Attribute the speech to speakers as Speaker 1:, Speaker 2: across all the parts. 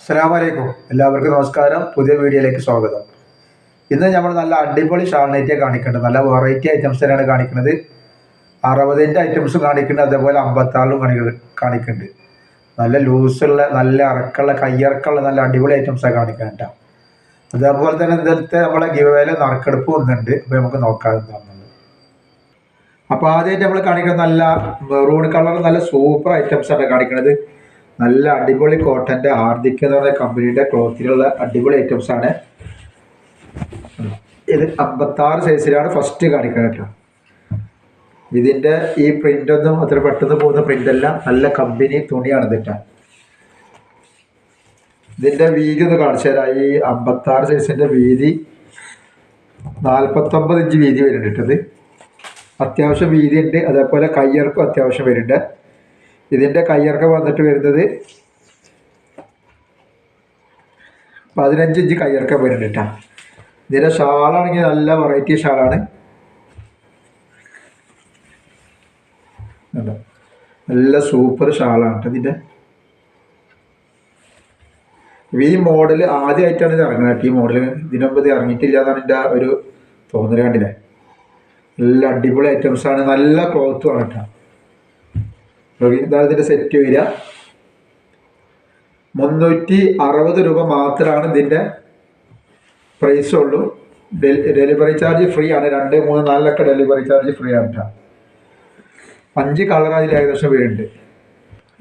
Speaker 1: അസ്സലാമലൈക്കും എല്ലാവർക്കും നമസ്കാരം. പുതിയ വീഡിയോയിലേക്ക് സ്വാഗതം. ഇന്ന് നമ്മൾ നല്ല അടിപൊളി ഷാൾനൈറ്റിയാണ് കാണിക്കേണ്ടത്. നല്ല വെറൈറ്റി ഐറ്റംസ് തന്നെയാണ് കാണിക്കുന്നത്. അറുപതിന്റെ ഐറ്റംസും കാണിക്കുന്നുണ്ട്. അതേപോലെ അമ്പത്താറിലും കാണി കാണിക്കുന്നുണ്ട്. നല്ല ലൂസുള്ള നല്ല ഇറക്കമുള്ള കയ്യിറക്കമുള്ള നല്ല അടിപൊളി ഐറ്റംസാണ് ആണ് കേട്ടോ. അതേപോലെ തന്നെ ഇന്നലത്തെ നമ്മളെ ഗിവേല നറുക്കെടുപ്പ് ഒന്നുണ്ട് അപ്പോൾ നമുക്ക് നോക്കാവുന്നതാണ് അപ്പോൾ ആദ്യമായിട്ട് നമ്മൾ കാണിക്കുന്നത് നല്ല മെറൂൺ കളർ നല്ല സൂപ്പർ ഐറ്റംസ് ആണ് കാണിക്കുന്നത്. നല്ല അടിപൊളി കോട്ടന്റെ ഹാർദിക് എന്ന് പറഞ്ഞ കമ്പനിയുടെ ക്ലോത്തിലുള്ള അടിപൊളി ഐറ്റംസ് ആണ്. ഇത് അമ്പത്താറ് സൈസിലാണ് ഫസ്റ്റ് കാണിക്കുന്നത് കേട്ടോ ഇതിന്റെ ഈ പ്രിന്റ് ഒന്നും അത്ര പെട്ടെന്ന് പോകുന്ന പ്രിന്റ് എല്ലാം നല്ല കമ്പനി തുണിയാണ് ഇതിട്ട ഇതിന്റെ വീതി ഒന്ന് കാണിച്ചു തരാം. ഈ അമ്പത്താറ് സൈസിന്റെ വീതി നാൽപ്പത്തൊമ്പത് ഇഞ്ച് വീതി വരുന്നുണ്ട് ഇത്. അത്യാവശ്യം ഉണ്ട് അതേപോലെ കയ്യിറക്കും അത്യാവശ്യം വരുന്നുണ്ട്. ഇതിന്റെ കയ്യിറക്കം വന്നിട്ട് വരുന്നത് പതിനഞ്ച് ഇഞ്ച് കയ്യിറക്കം വരുന്നുണ്ട് ഇതിന്റെ ഷാളാണെങ്കിൽ നല്ല വെറൈറ്റി ഷാളാണ്? നല്ല സൂപ്പർ ഷാളാണ് കേട്ടോ ഇതിന്റെ ഈ മോഡൽ ആദ്യമായിട്ടാണ് ഇത് ഇറങ്ങുന്നത് ഈ മോഡൽ ഇതിനുമ്പ് ഇത് ഇറങ്ങിയിട്ടില്ല എന്നാണ് എന്റെ ഒരു തോന്നൽ കണ്ടില്ലേ? നല്ല അടിപൊളി ഐറ്റംസ് ആണ്. നല്ല ക്ലോത്തും ആണ് കേട്ടോ. ഇതിന്റെ സെറ്റ് വരിക മുന്നൂറ്റി അറുപത് രൂപ മാത്രമാണ് ഇതിന്റെ പ്രൈസ് ഉള്ളൂ. ഡെലിവറി ചാർജ് ഫ്രീ ആണ്. രണ്ട് മൂന്ന് നാലിലൊക്കെ ഡെലിവറി ചാർജ് ഫ്രീ ആണ് അഞ്ച് കളർ അതിൽ ഏകദേശം വരുന്നുണ്ട്.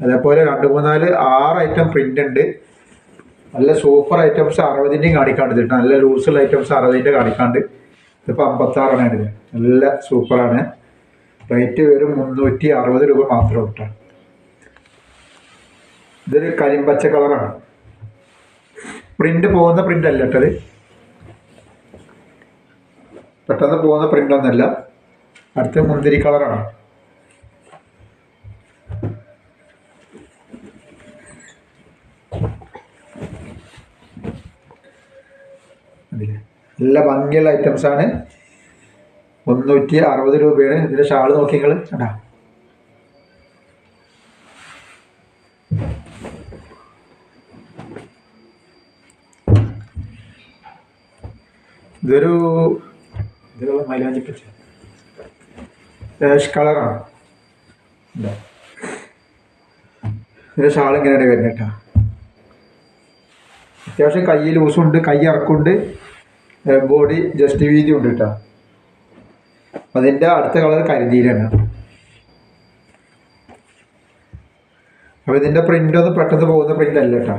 Speaker 1: അതേപോലെ രണ്ട് മൂന്നാൽ ആറ് ഐറ്റം പ്രിന്റ് ഉണ്ട്. നല്ല സൂപ്പർ ഐറ്റംസ് അറുപതിന്റെയും കാണിക്കാണ്ട് കേട്ടോ നല്ല ലൂസുള്ള ഐറ്റംസ് അറുപതിന്റെ കാണിക്കാണ്ട്. ഇതിപ്പോൾ അമ്പത്താറാണ് ഇതിന്. നല്ല സൂപ്പറാണ് റേറ്റ് വരും മുന്നൂറ്റി അറുപത് രൂപ മാത്രം കേട്ടോ ഇതൊരു കരിമ്പച്ച കളറാണ് പ്രിന്റ് പോകുന്ന പ്രിന്റ് അല്ല കേട്ടത് പെട്ടെന്ന് പോകുന്ന പ്രിന്റ് ഒന്നല്ല. അടുത്ത മുന്തിരി കളറാണ് നല്ല ഭംഗിയുള്ള ഐറ്റംസ് മുന്നൂറ്റി അറുപത് രൂപയാണ്. ഇതിന്റെ ഷാൾ നോക്കി നിങ്ങൾ കണ്ടാ? ഇതൊരു ഇതിലുള്ള മൈലാഞ്ചി പച്ച. ഏഷ് കളറാണ്. ഇതിന്റെ ഷാൾ ഇങ്ങനെയാണ് വരുന്നത് കേട്ടോ. അത്യാവശ്യം കൈ ലൂസുണ്ട് കൈ ഇറക്കുണ്ട് ബോഡി ജസ്റ്റ് വീതി ഉണ്ട് കേട്ടോ. അതിന്റെ അടുത്ത കളർ കരിനീരാണ് അപ്പോൾ ഇതിന്റെ പ്രിന്റൊന്നും പെട്ടെന്ന് പോകുന്ന പ്രിന്റ് അല്ല കേട്ടോ.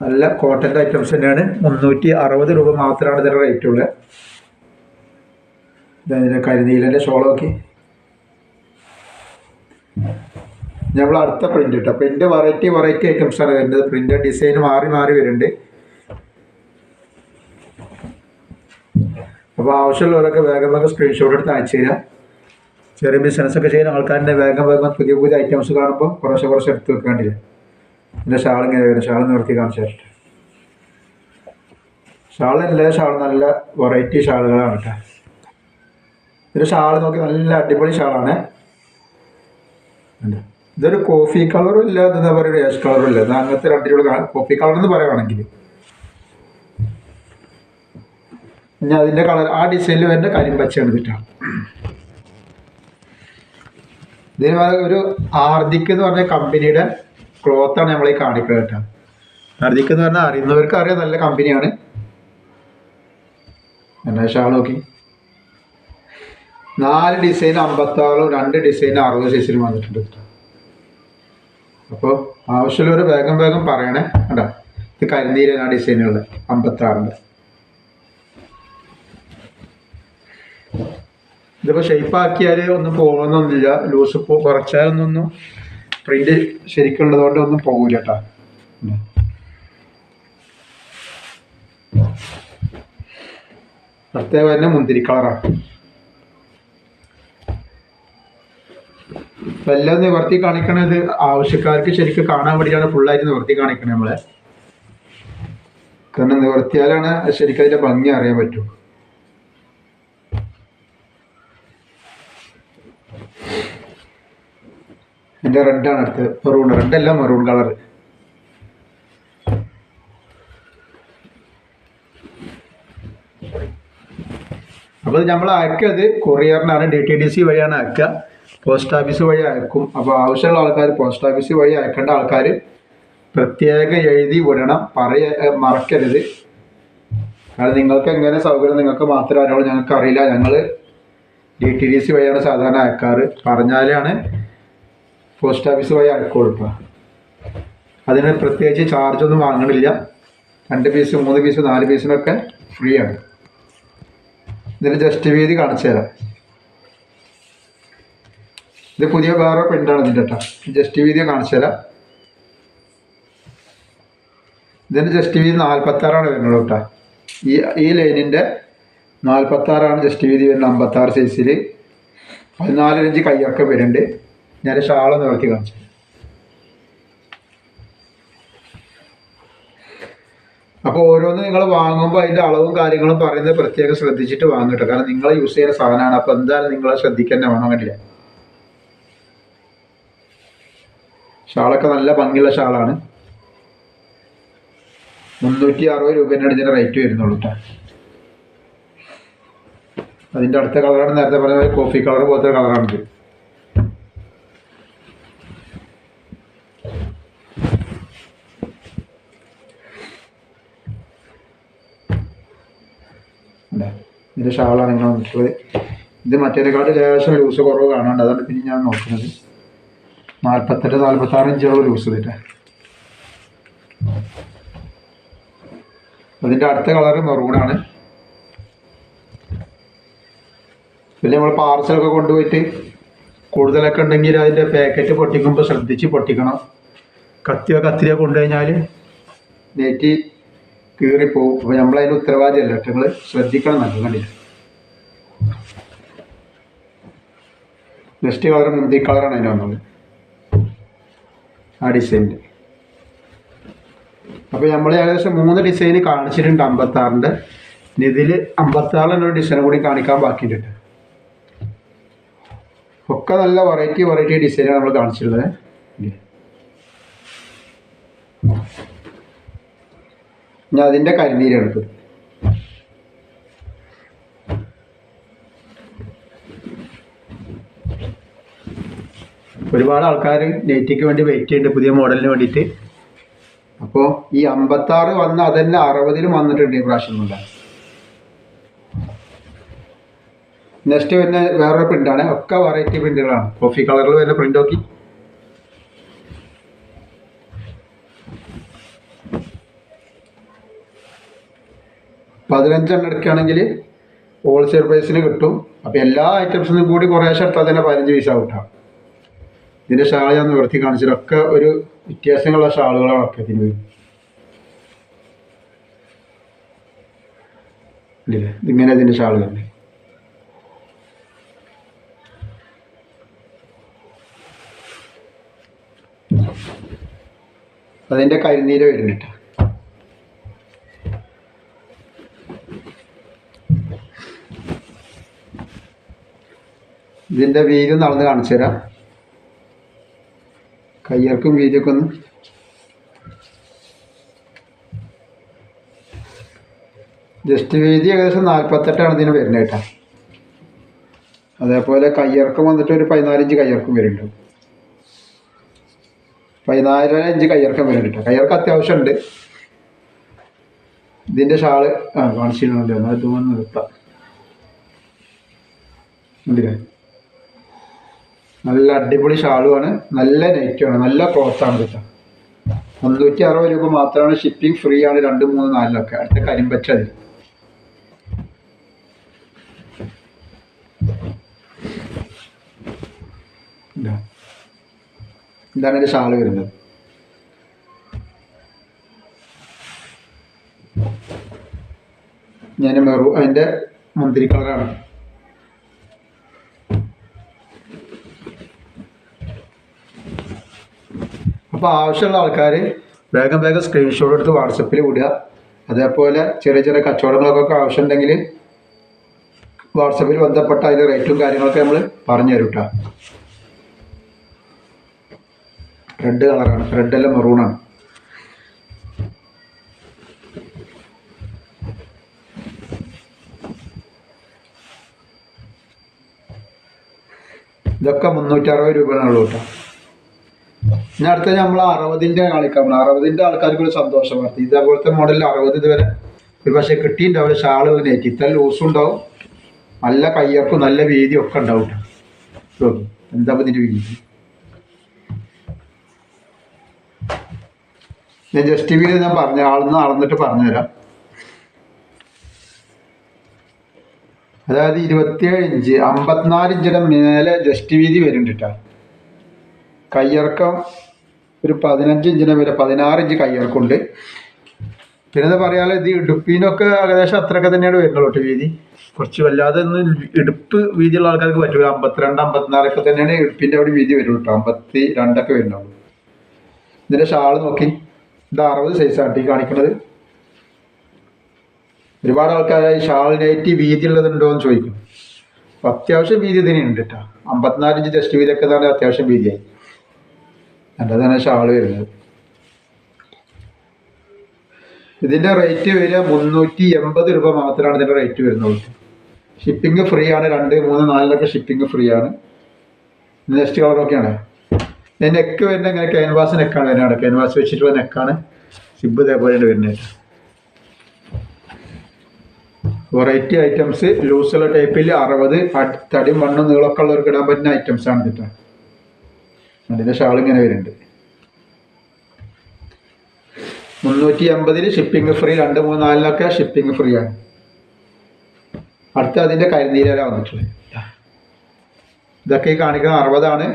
Speaker 1: നല്ല കോട്ടന്റെ ഐറ്റംസ് തന്നെയാണ്. മുന്നൂറ്റി അറുപത് രൂപ മാത്രമാണ് ഇതിന്റെ റേറ്റ് ഉള്ളത് ഇതിന്റെ കരിനീലന്റെ ഷോളൊക്കെ നമ്മൾ അടുത്ത പ്രിന്റ് കേട്ടോ പ്രിന്റ് വെറൈറ്റി വെറൈറ്റി ഐറ്റംസ് ആണ് വരുന്നത്. പ്രിന്റ് ഡിസൈൻ മാറി മാറി വരുന്നുണ്ട്. അപ്പോൾ ആവശ്യമുള്ളവരൊക്കെ വേഗം വേഗം സ്ക്രീൻഷോട്ട് എടുത്ത് അയച്ചു തരാം. ചെറിയ ബിസിനസ് ഒക്കെ ചെയ്യുന്ന ആൾക്കാരുടെ വേഗം വേഗം പുതിയ പുതിയ ഐറ്റംസ് കാണുമ്പോൾ കുറച്ച് കുറച്ച് എടുത്ത് വെക്കേണ്ടില്ല എന്റെ ഷാൾ ഇങ്ങനെ വരും. ഷാൾ നിർത്തി കാണിച്ചിട്ട്. ഷാൾ ഷാൾ നല്ല വെറൈറ്റി ഷാളുകളാണ് കേട്ടോ. ഇതൊരു ഷാൾ നോക്കി നല്ല അടിപൊളി ഷാളാണ്. ഇതൊരു കോഫി കളറും ഇല്ല എന്താ പറയുക ഏഷ് കളറും ഇല്ല. അങ്ങനത്തെ അടിപൊളി കോഫി കളർ എന്ന് പറയുകയാണെങ്കിൽ ഇനി അതിന്റെ കളർ ആ ഡിസൈനിൽ വരുന്ന കരിമ്പച്ച എടുത്തിട്ടാണ് ഇതിന് ഒരു ആർദിക്ക് എന്ന് പറഞ്ഞ കമ്പനിയുടെ ക്ലോത്താണ് നമ്മളീ കാണിക്കുന്നത് കേട്ടോ. ആർദിക്ക് എന്ന് പറഞ്ഞാൽ അറിയുന്നവർക്ക് അറിയാം നല്ല കമ്പനിയാണ്. എന്നാ നോക്കി. നാല് ഡിസൈൻ അമ്പത്താറും രണ്ട് ഡിസൈൻ അറുപത് സൈസിലും വന്നിട്ടുണ്ട് അപ്പോൾ ആവശ്യമുള്ളവർ വേഗം വേഗം പറയണേ. കേട്ടോ ഇത് കരിനീരനാണ് ഡിസൈനുള്ളത് അമ്പത്താറിന്റെ. ഇതിപ്പോൾ ഷേപ്പാക്കിയാൽ ഒന്നും പോകണമെന്നൊന്നുമില്ല ലൂസ് ഇപ്പോൾ കുറച്ചാലൊന്നും പ്രിന്റ് ശരിക്കുള്ളതുകൊണ്ട് ഒന്നും പോകില്ല കേട്ടോ പ്രത്യേകം തന്നെ മുന്തിരി കളറാണ് എല്ലാം നിവർത്തി കാണിക്കണത് ആവശ്യക്കാർക്ക് ശരിക്കും കാണാൻ വേണ്ടിയാണ് ഫുള്ളായിട്ട് നിവർത്തി കാണിക്കണത് നമ്മളെ. കാരണം നിവർത്തിയാലാണ് ശരിക്കും അതിന്റെ ഭംഗി അറിയാൻ പറ്റൂ. എന്റെ റെഡാണ് അടുത്ത്. മെറൂൺ റെഡ് അല്ല മെറൂൺ കളർ അപ്പോൾ നമ്മൾ അയക്കത് കൊറിയറിനാണ് ഡി ടി ഡി സി വഴിയാണ് അയക്കുക. പോസ്റ്റ് ഓഫീസ് വഴി അയക്കും. അപ്പോൾ ആവശ്യമുള്ള ആൾക്കാർ പോസ്റ്റ് ഓഫീസ് വഴി അയക്കേണ്ട ആൾക്കാർ പ്രത്യേകം എഴുതി വിടണം. പറയ മറക്കരുത്. കാരണം നിങ്ങൾക്ക് എങ്ങനെ സൗകര്യം നിങ്ങൾക്ക് മാത്രമേ അറിയുള്ളൂ. ഞങ്ങൾക്ക് അറിയില്ല ഞങ്ങൾ ഡി ടി ഡി സി വഴിയാണ് സാധാരണ അയക്കാറ്. പറഞ്ഞാലാണ് പോസ്റ്റ് ഓഫീസ് വഴി അയക്കുള്ളൂ കേട്ടോ അതിന് പ്രത്യേകിച്ച് ചാർജൊന്നും വാങ്ങണില്ല. രണ്ട് പീസ് മൂന്ന് പീസ് നാല് പീസിനൊക്കെ ഫ്രീ ആണ്. ഇതിന് ജസ്റ്റ് വീതി കാണിച്ചു തരാം. ഇത് പുതിയ വേറെ പ്രിന്റാണ് ഇതിന്റെ കേട്ടോ. ജസ്റ്റ് വീതി കാണിച്ചു തരാം. ഇതിന് ജസ്റ്റ് വീതി നാൽപ്പത്താറാണ് വരുന്നത് കേട്ടോ. ഈ ഈ ലൈനിന്റെ നാൽപ്പത്താറാണ് ജസ്റ്റ് വീതി വരുന്നത് അമ്പത്താറ് സൈസിൽ പതിനാല് ഇഞ്ച് കയ്യൊക്കെ വരുന്നുണ്ട്. ഞാൻ ഷാൾ നിവർത്തി കാണിച്ചു. അപ്പോൾ ഓരോന്ന് നിങ്ങൾ വാങ്ങുമ്പോൾ അതിന്റെ അളവും കാര്യങ്ങളും പറയുന്നത് പ്രത്യേകം ശ്രദ്ധിച്ചിട്ട് വാങ്ങട്ടോ കാരണം നിങ്ങൾ യൂസ് ചെയ്യുന്ന സാധനമാണ്. അപ്പോൾ എന്തായാലും നിങ്ങൾ ശ്രദ്ധിക്കാൻ വേണം കണ്ടില്ല ഷാളൊക്കെ നല്ല ഭംഗിയുള്ള ഷാളാണ്. മുന്നൂറ്റി അറുപത് രൂപേന്റെ ഇതിന്റെ റേറ്റ് വരുന്നുള്ളൂ കേട്ടോ അതിന്റെ അടുത്ത കളറാണ് നേരത്തെ പറഞ്ഞ കോഫി കളർ പോലത്തെ കളറാണിത് അല്ലേ ഇതിന്റെ ഷാളാണ് ഇങ്ങനെ വന്നിട്ടുള്ളത്. ഇത് മറ്റേതിനെക്കാട്ട് ലേശം ലൂസ് കുറവ് കാണാണ്ട് അതാണ് പിന്നെ ഞാൻ നോക്കുന്നത് നാൽപ്പത്തെട്ട് നാൽപ്പത്താറ് ഇഞ്ചോളം ലൂസ് ഇതിന്റെ അതിന്റെ അടുത്ത കളറ് മെറൂണാണ് പിന്നെ നമ്മൾ പാർസലൊക്കെ കൊണ്ടുപോയിട്ട് കൂടുതലൊക്കെ ഉണ്ടെങ്കിൽ അതിന്റെ പാക്കറ്റ് പൊട്ടിക്കുമ്പോൾ ശ്രദ്ധിച്ച് പൊട്ടിക്കണം. കത്തിയോ കത്തിരിയോ കൊണ്ടുകഴിഞ്ഞാൽ നെറ്റി കീറിപ്പോവും. അപ്പോൾ നമ്മളതിന് ഉത്തരവാദിയല്ല ഏറ്റവും ശ്രദ്ധിക്കണം നല്ല കണ്ടില്ല? നെക്സ്റ്റ് കളർ മുന്തി കളറാണ് അതിന് വന്നത്. ആ ഡിസൈനിന്റെ അപ്പോൾ നമ്മൾ ഏകദേശം മൂന്ന് ഡിസൈൻ കാണിച്ചിട്ടുണ്ട് അമ്പത്താറിന്റെ ഇതിൽ അമ്പത്താറിന്റെ ഒരു ഡിസൈൻ കൂടി കാണിക്കാൻ ബാക്കിയിട്ടുണ്ട്. ഒക്കെ നല്ല വെറൈറ്റി വെറൈറ്റി ഡിസൈനാണ് നമ്മൾ കാണിച്ചിട്ടുള്ളത് ഞാൻ അതിന്റെ കരിനീരാണ് ഒരുപാട് ആൾക്കാർ നെറ്റിക്ക് വേണ്ടി വെയിറ്റ് ചെയ്യുന്നുണ്ട് പുതിയ മോഡലിന് വേണ്ടിയിട്ട്. അപ്പോൾ ഈ അമ്പത്താറ് വന്ന് അതന്നെ അറുപതിലും വന്നിട്ടുണ്ട് ഈ പ്രാവശ്യം കൊണ്ട്. നെക്സ്റ്റ് പിന്നെ വേറൊരു പ്രിന്റാണ് ഒക്കെ വെറൈറ്റി പ്രിന്റുകളാണ് കോഫി കളറിൽ വരുന്ന പ്രിന്റ് നോക്കി. പതിനഞ്ചെണ്ണം എടുക്കുകയാണെങ്കിൽ ഹോൾസെയിൽ പ്രൈസിന് കിട്ടും. അപ്പോൾ എല്ലാ ഐറ്റംസിനും കൂടി കുറേശ്ശെ എടുത്താൽ തന്നെ പതിനഞ്ച് പൈസ കിട്ടാം ഇതിന്റെ ഷാൾ ഞാൻ നിവർത്തി കാണിച്ചതൊക്കെ ഒരു വ്യത്യാസങ്ങളുള്ള ഷാളുകളാണ് ഒക്കെ ഇതിന് വരും ഇല്ലേ ഇതിങ്ങനെ ഷാൾ തന്നെ അതിന്റെ കരിനീര് വരുന്നുണ്ട് ഇതിന്റെ വീതി നടന്ന് കാണിച്ചു തരാം കയ്യർക്കും വീതിയൊക്കെ ഒന്ന് ജസ്റ്റ് വീതി ഏകദേശം നാൽപ്പത്തെട്ടാണ് ഇതിന് വരുന്നത് കേട്ടോ. അതേപോലെ കയ്യർക്കം വന്നിട്ട് ഒരു പതിനാലിഞ്ച് കയ്യർക്കം വരുന്നുണ്ട്. പതിനാലര ഇഞ്ച് വരുന്നുണ്ട് കേട്ടോ. കയ്യർക്ക് അത്യാവശ്യമുണ്ട്. ഇതിന്റെ ഷാൾ ആ കാണിച്ചിട്ടുണ്ട് എന്നാൽ ഇത് നിർത്താം. നല്ല അടിപൊളി ഷാളുമാണ് നല്ല നെറ്റുമാണ് നല്ല ക്ലോത്താണ് കിട്ടുക മുന്നൂറ്റി അറുപത് രൂപ മാത്രമാണ് ഷിപ്പിംഗ് ഫ്രീ ആണ് രണ്ട് മൂന്ന് നാലിലൊക്കെ. അടുത്ത ഇതാ. ഇതാണ് എന്റെ ഷാൾ വരുന്നത്. ഞാൻ മെറു അതിന്റെ മുന്തിരി കളറാണ്. അപ്പോൾ ആവശ്യമുള്ള ആൾക്കാർ വേഗം വേഗം സ്ക്രീൻഷോട്ട് എടുത്ത് വാട്സപ്പിൽ വിടുക. അതേപോലെ ചെറിയ ചെറിയ കച്ചവടങ്ങൾക്കൊക്കെ ആവശ്യമുണ്ടെങ്കിൽ വാട്സപ്പിൽ ബന്ധപ്പെട്ട അതിന്റെ റേറ്റും കാര്യങ്ങളൊക്കെ നമ്മൾ പറഞ്ഞു തരും കേട്ടോ റെഡ് കളറാണ് റെഡ് അല്ല മെറൂണാണ് ഇതൊക്കെ മുന്നൂറ്റി അറുപത് രൂപയാണുള്ളൂ കേട്ടോ ഇനി അടുത്ത നമ്മൾ അറുപതിന്റെ കളിക്കാൻ അറുപതിന്റെ ആൾക്കാർക്ക് ഒരു സന്തോഷം വാർത്ത ഇതേപോലത്തെ മോഡലിൽ അറുപത് ഇതുവരെ ഒരു പക്ഷേ കിട്ടിയിട്ടുണ്ടാവില്ല ഷാൾ നെറ്റി ഇത്ര ലൂസും ഉണ്ടാവും. നല്ല കയ്യർക്കും നല്ല വീതിയും ഒക്കെ ഉണ്ടാവും എന്താ ഇതിന്റെ വീതി? ഞാൻ ജസ്റ്റ് ടി വിയിൽ ഞാൻ പറഞ്ഞ ആളെന്ന് അളന്നിട്ട് പറഞ്ഞുതരാം. അതായത് ഇരുപത്തിയേഴ് ഇഞ്ച് അമ്പത്തിനാല് ഇഞ്ചിന്റെ മേലെ ജസ്റ്റ് വീതി വരുന്നുണ്ട് കേട്ടോ കയ്യിറക്കം ഒരു പതിനഞ്ച് ഇഞ്ചിന് വരെ പതിനാറ് ഇഞ്ച് കയ്യിറക്കമുണ്ട് പിന്നെ എന്താ പറയാ ഇത് ഇടുപ്പിനൊക്കെ ഏകദേശം അത്രയൊക്കെ തന്നെയാണ് വരുന്നുള്ളൂ കേട്ടോ വീതി. കുറച്ച് വല്ലാതെ ഒന്നും ഇടുപ്പ് വീതിയുള്ള ആൾക്കാർക്ക് പറ്റൂല. അമ്പത്തിരണ്ട് അമ്പത്തിനാലൊക്കെ തന്നെയാണ് ഇടുപ്പിന്റെ അവിടെ വീതി വരുള്ളൂ കേട്ടോ. അമ്പത്തി രണ്ടൊക്കെ വരുന്നുള്ളൂ. ഇതിന്റെ ഷാൾ നോക്കി. ഇത് അറുപത് സൈസാണ് ഈ കാണിക്കുന്നത്. ഒരുപാട് ആൾക്കാർ ഈ ഷാൾ നൈറ്റി വീതി ഉള്ളതുണ്ടോ എന്ന് ചോദിക്കും. അത്യാവശ്യം വീതി ഇതിനുണ്ട് കേട്ടോ. അമ്പത്തിനാല് ഇഞ്ച് ജസ്റ്റ് വീതിയൊക്കെ തന്നെ അത്യാവശ്യം വീതിയായി. നല്ലതാണ് ഷാൾ വരുന്നത്. ഇതിന്റെ റേറ്റ് വരിക മുന്നൂറ്റി എൺപത് രൂപ മാത്രമാണ് ഇതിന്റെ റേറ്റ് വരുന്നത്. ഷിപ്പിംഗ് ഫ്രീ ആണ് രണ്ട് മൂന്ന് നാലിലൊക്കെ ഷിപ്പിംഗ് ഫ്രീ ആണ്. നെക്സ്റ്റ് കളറൊക്കെയാണ് നെക്ക് വരുന്നത് ഇങ്ങനെ ക്യാൻവാസ് നെക്കാണ് വരുന്നത് ക്യാൻവാസ് വെച്ചിട്ടുള്ള നെക്കാണ് സിബ് ഇതേപോലെ വരുന്നത്. വെറൈറ്റി ഐറ്റംസ് ലൂസുള്ള ടൈപ്പിൽ അറുപത് തടി മണ്ണും നീളമൊക്കെ ഉള്ളവർക്ക് ഇടാൻ പറ്റുന്ന ഐറ്റംസ് ആണ് കേട്ടോ അതിന്റെ ഷാൾ ഇങ്ങനെ വരുന്നുണ്ട്. മുന്നൂറ്റി അമ്പതിൽ ഷിപ്പിംഗ് ഫ്രീ രണ്ട് മൂന്ന് നാലിലൊക്കെ ഷിപ്പിംഗ് ഫ്രീ ആണ്. അടുത്ത അതിന്റെ കരിനീരല വന്നിട്ടുള്ളത്. ഇതൊക്കെ ഈ കാണിക്കുന്ന അറുപതാണ്.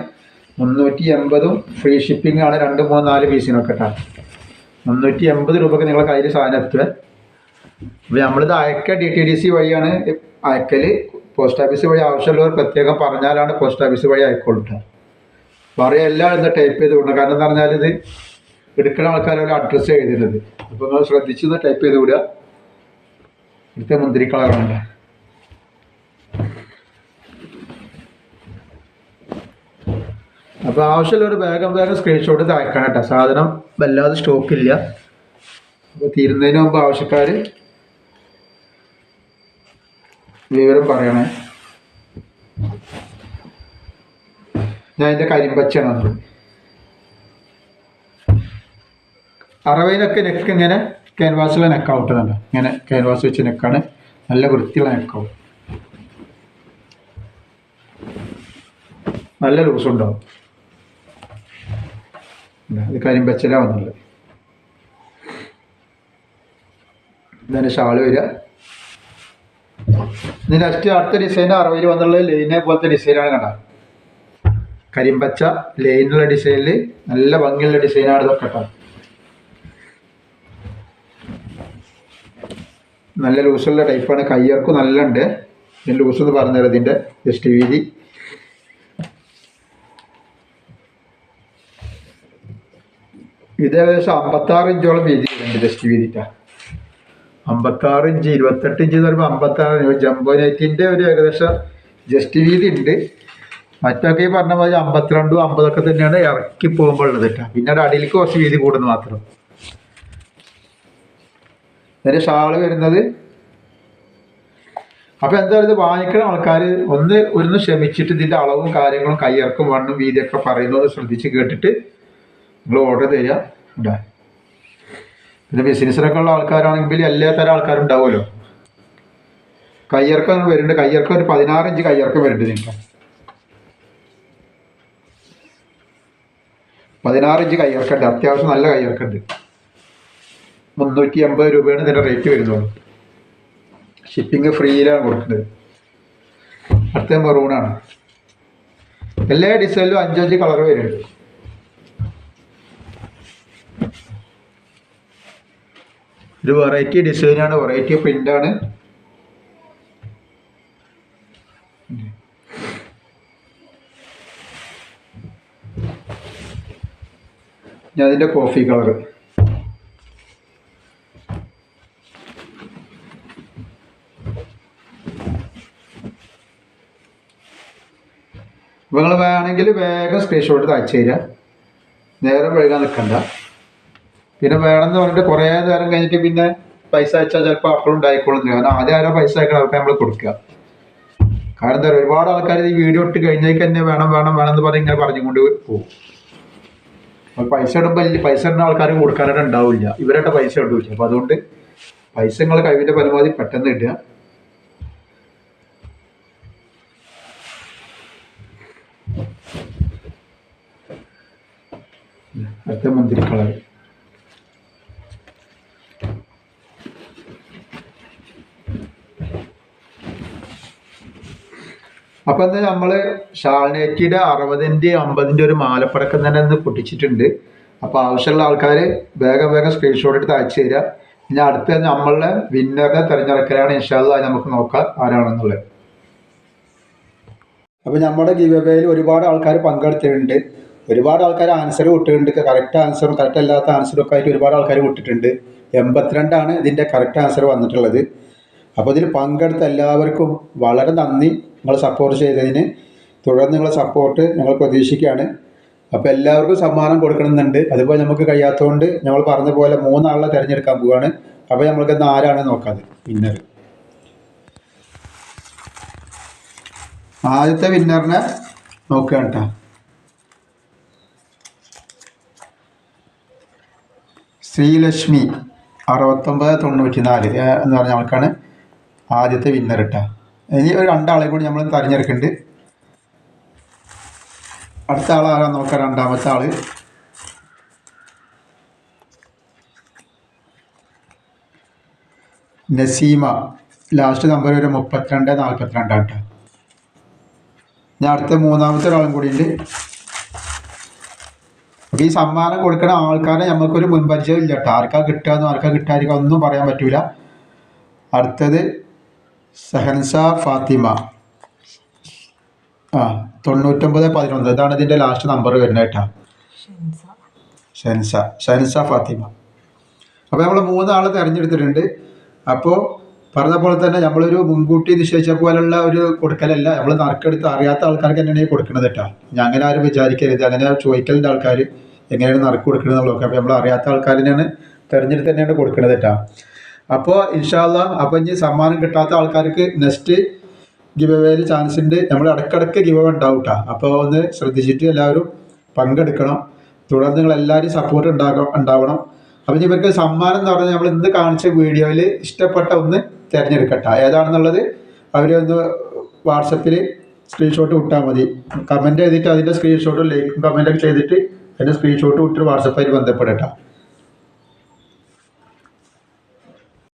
Speaker 1: മുന്നൂറ്റി എൺപതും ഫ്രീ ഷിപ്പിംഗ് ആണ്. രണ്ട് മൂന്ന് നാല് പീസിനൊക്കെ കേട്ടോ മുന്നൂറ്റി എൺപത് രൂപക്ക് നിങ്ങളെ കയ്യിൽ സാധനം എത്തുക അപ്പോൾ നമ്മളിത് അയക്ക ഡി ടി ഡി സി വഴിയാണ്. അയക്കൽ പോസ്റ്റ് ഓഫീസ് വഴി ആവശ്യമുള്ളവർ പ്രത്യേകം പറഞ്ഞാലാണ് പോസ്റ്റ് ഓഫീസ് വഴി അയക്കുള്ളൂ കേട്ടോ എന്ന് ടൈപ്പ് ചെയ്തുകൊണ്ട് കാരണം എന്ന് പറഞ്ഞാൽ ഇത് എടുക്കുന്ന ആൾക്കാരോട് അഡ്രസ്സ് എഴുതുന്നത് അപ്പോൾ നിങ്ങൾ ശ്രദ്ധിച്ചു ടൈപ്പ് ചെയ്ത് വിടുക. ഇവിടുത്തെ മുന്തിരി കളറാണ് അപ്പോൾ ഒരു വേഗം വേഗം സ്ക്രീൻഷോട്ട് തയ്ക്കണം കേട്ടോ. സാധനം വല്ലാതെ സ്റ്റോക്കില്ല അപ്പോൾ തീരുന്നതിന് മുമ്പ് ആവശ്യക്കാർ വിവരം പറയണേ. ഞാൻ എന്റെ കരിമ്പച്ചയാണ് അറവയിലൊക്കെ നെക്ക് ഇങ്ങനെ ക്യാൻവാസിലെ നെക്കാവുട്ടുന്നുണ്ട് ഇങ്ങനെ ക്യാൻവാസ് വെച്ച് നെക്കാണ് നല്ല വൃത്തിയുള്ള നെക്കാവും നല്ല ലൂസ് ഉണ്ടാവും. ഇതാ, ഇത് കരിമ്പച്ചില വന്നുള്ളത് ഇതാണ് ഷാൾ വരിക. ഇനി നെക്സ്റ്റ് അടുത്ത ഡിസൈൻ അറവയിൽ വന്നുള്ളത് ലൈനെ പോലത്തെ ഡിസൈനാണ് കണ്ട? കരിമ്പച്ച ലൈനുള്ള ഡിസൈനിൽ നല്ല ഭംഗിയുള്ള ഡിസൈനാണ് ഇതൊക്കെ കേട്ടോ. നല്ല ലൂസുള്ള ടൈപ്പാണ്. കയ്യർക്കും നല്ല ഉണ്ട് ഇതിന്റെ ലൂസ് എന്ന് പറഞ്ഞുതരാം ഇതിന്റെ ജസ്റ്റ് വീതി ഇത് ഏകദേശം അമ്പത്താറ് ഇഞ്ചോളം വീതി ഉണ്ട് ജസ്റ്റ് വീതിട്ടാ അമ്പത്താറ് ഇഞ്ച് ഇരുപത്തെട്ട് ഇഞ്ച് എന്ന് പറയുമ്പോൾ അമ്പത്താറ് ജംബോ നൈറ്റിന്റെ ഒരു ഏകദേശം ജസ്റ്റ് വീതി ഉണ്ട്. മറ്റൊക്കെ ഈ പറഞ്ഞ മാതിരി അമ്പത്തിരണ്ടും അമ്പതൊക്കെ തന്നെയാണ് ഇറക്കി പോകുമ്പോൾ ഉള്ളത് കേട്ടോ പിന്നെ അടിയിലേക്ക് കുറച്ച് വീതി കൂടുന്നു മാത്രം. ഇതിന്റെ ഷാൾ വരുന്നത് അപ്പോൾ എന്തായാലും ഇത് വാങ്ങിക്കുന്ന ആൾക്കാർ ഒന്ന് ഒന്ന് ക്ഷമിച്ചിട്ട് ഇതിന്റെ അളവും കാര്യങ്ങളും കയ്യിറക്കും വണ്ണും വീതിയൊക്കെ പറയുന്നത് ശ്രദ്ധിച്ച് കേട്ടിട്ട് നിങ്ങൾ ഓർഡർ തരിക. ഉണ്ടാ പിന്നെ ബിസിനസ്സിനൊക്കെ ഉള്ള ആൾക്കാരാണെങ്കിൽ എല്ലാ തരം ആൾക്കാരുണ്ടാവുമല്ലോ കയ്യിറക്കം വരുന്നുണ്ട്. കയ്യിറക്കം ഒരു പതിനാറ് ഇഞ്ച് കയ്യിറക്കം വരുന്നുണ്ട് നിങ്ങൾക്ക് പതിനാറ് ഇഞ്ച് കയ്യിറക്കുണ്ട്. അത്യാവശ്യം നല്ല കയ്യിറക്കുണ്ട്. മുന്നൂറ്റി എൺപത് രൂപയാണ് ഇതിന്റെ റേറ്റ് വരുന്നത്. ഷിപ്പിംഗ് ഫ്രീയിലാണ് കൊടുക്കുന്നത് അടുത്ത മെറൂണാണ് എല്ലാ ഡിസൈനിലും അഞ്ചഞ്ച് കളർ വരുന്നുണ്ട്. ഒരു വെറൈറ്റി ഡിസൈനാണ് വെറൈറ്റി പ്രിന്റാണ് ഞാൻ അതിന്റെ കോഫി കളർ നിങ്ങൾ വേണമെങ്കിൽ വേഗം സ്ക്രീൻഷോട്ട് അയച്ചു തരിക. നേരം വൈകാൻ നിൽക്കണ്ട. പിന്നെ വേണമെന്ന് പറഞ്ഞിട്ട് കുറേ നേരം കഴിഞ്ഞിട്ട് പിന്നെ പൈസ അയച്ചാൽ ചിലപ്പോൾ അപ്പോഴും ഉണ്ടായിക്കോളും. കാരണം ആദ്യം ആരോ പൈസ അയക്കണം അവർക്ക് നമ്മൾ കൊടുക്കുക. കാരണം എന്താ പറയുക ഒരുപാട് ആൾക്കാർ ഈ വീഡിയോ ഇട്ട് കഴിഞ്ഞേക്ക് തന്നെ വേണം വേണം വേണം എന്ന് പറഞ്ഞ് ഇങ്ങനെ പറഞ്ഞുകൊണ്ട് പോകും പൈസ ഇടുമ്പോൾ വലിയ പൈസ ഇടുന്ന ആൾക്കാർ കൊടുക്കാനായിട്ട് ഉണ്ടാവില്ല. ഇവരായിട്ട് പൈസ ഇടില്ല അപ്പോൾ അതുകൊണ്ട് പൈസ നിങ്ങൾ കഴിവിന്റെ പരമാവധി പെട്ടെന്ന് ഇടുക. അടുത്ത മന്ത്രി കളർ അപ്പൊ എന്താ നമ്മൾ ഷാൾനേറ്റിയുടെ അറുപതിന്റെ അമ്പതിന്റെ ഒരു മാലപ്പടക്കം തന്നെ ഒന്ന് പൊട്ടിച്ചിട്ടുണ്ട്. അപ്പൊ ആവശ്യമുള്ള ആൾക്കാര് വേഗം വേഗം സ്ക്രീൻഷോട്ട് എടുത്ത് അയച്ചു തരിക ഇനി അടുത്ത നമ്മളുടെ വിന്നറിനെ തിരഞ്ഞെടുക്കലാണ് ഇൻഷാല്ല നമുക്ക് നോക്കാം ആരാണെന്നുള്ളത്. അപ്പൊ നമ്മുടെ ഗിവ് ഒരുപാട് ആൾക്കാർ പങ്കെടുത്തിട്ടുണ്ട്. ഒരുപാട് ആൾക്കാർ ആൻസർ വിട്ടിട്ടുണ്ട് കറക്റ്റ് ആൻസറും കറക്റ്റ് അല്ലാത്ത ആൻസറും ഒക്കെ ആയിട്ട് ഒരുപാട് ആൾക്കാർ വിട്ടിട്ടുണ്ട് എൺപത്തിരണ്ടാണ് ഇതിന്റെ കറക്റ്റ് ആൻസർ വന്നിട്ടുള്ളത്. അപ്പോൾ ഇതിൽ പങ്കെടുത്ത എല്ലാവർക്കും വളരെ നന്ദി നിങ്ങൾ സപ്പോർട്ട് ചെയ്തതിന്. തുടർന്ന് നിങ്ങളെ സപ്പോർട്ട് ഞങ്ങൾ പ്രതീക്ഷിക്കുകയാണ്. അപ്പോൾ എല്ലാവർക്കും സമ്മാനം കൊടുക്കണമെന്നുണ്ട്. അതുപോലെ നമുക്ക് കഴിയാത്തതുകൊണ്ട് ഞങ്ങൾ പറഞ്ഞ പോലെ മൂന്നാളെ തിരഞ്ഞെടുക്കാൻ പോവുകയാണ് അപ്പോൾ നമ്മൾക്ക് ഇന്ന് ആരാണ് നോക്കാതെ? വിന്നർ ആദ്യത്തെ വിന്നറിനെ നോക്കുകയാണ് ശ്രീലക്ഷ്മി അറുപത്തൊമ്പത് തൊണ്ണൂറ്റി നാല് എന്ന് പറഞ്ഞ ആൾക്കാണ്. ആദ്യത്തെ വിന്നർ ഇട്ടാ. ഇനി ഒരു രണ്ടാളെ കൂടി നമ്മൾ തിരഞ്ഞെടുക്കുന്നുണ്ട് അടുത്ത ആൾ ആരാ നോക്കാം? രണ്ടാമത്തെ ആൾ. നസീമ. ലാസ്റ്റ് നമ്പർ ഒരു മുപ്പത്തിരണ്ട് നാൽപ്പത്തിരണ്ടാണ് കേട്ടോ ഞാൻ അടുത്ത മൂന്നാമത്തെ ഒരാളും കൂടി ഉണ്ട് അപ്പോൾ ഈ സമ്മാനം കൊടുക്കുന്ന ആൾക്കാരെ നമുക്കൊരു മുൻപരിചയം ഇല്ല കേട്ടോ ആർക്കാ കിട്ടുക ആർക്കാ കിട്ടാതിരിക്കുക ഒന്നും പറയാൻ പറ്റൂല. അടുത്തത് സഹൻസ ഫാത്തിമ. ആ തൊണ്ണൂറ്റൊമ്പത് പതിനൊന്ന്. ഇതാണ് ഇതിന്റെ ലാസ്റ്റ് നമ്പർ വരുന്നത് കേട്ടോ. ഷൻസ. ഷൻസ. ഫാത്തിമ. അപ്പോൾ നമ്മൾ മൂന്നാളെ തിരഞ്ഞെടുത്തിട്ടുണ്ട്. അപ്പോൾ പറഞ്ഞ പോലെ തന്നെ നമ്മളൊരു മുൻകൂട്ടി നിശ്ചയിച്ച പോലുള്ള ഒരു കൊടുക്കലല്ല. നമ്മൾ നറുക്കെടുത്ത് അറിയാത്ത ആൾക്കാർക്ക് തന്നെയാണ് കൊടുക്കുന്നത് കേട്ടോ. ഞാൻ അങ്ങനെ ആരും വിചാരിക്കരുത്. അങ്ങനെ ചോദിക്കലിന്റെ ആൾക്കാർ എങ്ങനെയാണ് നറുക്ക് കൊടുക്കുന്നത് എന്നുള്ളതൊക്കെ. അപ്പോൾ നമ്മൾ അറിയാത്ത ആൾക്കാരിനാണ് തിരഞ്ഞെടുത്ത് തന്നെയാണ് കൊടുക്കുന്നത് കേട്ടോ. അപ്പോൾ ഇൻഷാല്ല അപ്പോൾ ഇനി സമ്മാനം കിട്ടാത്ത ആൾക്കാർക്ക് നെക്സ്റ്റ് ഗിവ് അവേയിൽ ചാൻസ് ഉണ്ട് നമ്മൾ ഇടയ്ക്കിടയ്ക്ക് ഗിവ് അവ ഉണ്ടാവും കേട്ടോ അപ്പോൾ ഒന്ന് ശ്രദ്ധിച്ചിട്ട് എല്ലാവരും പങ്കെടുക്കണം. തുടർന്ന് നിങ്ങൾ എല്ലാവരും സപ്പോർട്ട് ഉണ്ടാകണം ഉണ്ടാവണം. അപ്പം ഇവർക്ക് സമ്മാനം എന്ന് പറഞ്ഞാൽ നമ്മൾ ഇന്ന് കാണിച്ച വീഡിയോയിൽ ഇഷ്ടപ്പെട്ട ഒന്ന് തിരഞ്ഞെടുക്കട്ടെ. ഏതാണെന്നുള്ളത് അവരൊന്ന് വാട്സപ്പിൽ സ്ക്രീൻഷോട്ട് വിട്ടാൽ മതി. കമന്റ് ചെയ്തിട്ട് അതിന്റെ സ്ക്രീൻഷോട്ടും ലൈക്കും കമന്റൊക്കെ ചെയ്തിട്ട് അതിന്റെ സ്ക്രീൻഷോട്ട് വിട്ടിട്ട് വാട്സപ്പായിട്ട് ബന്ധപ്പെടട്ടോ.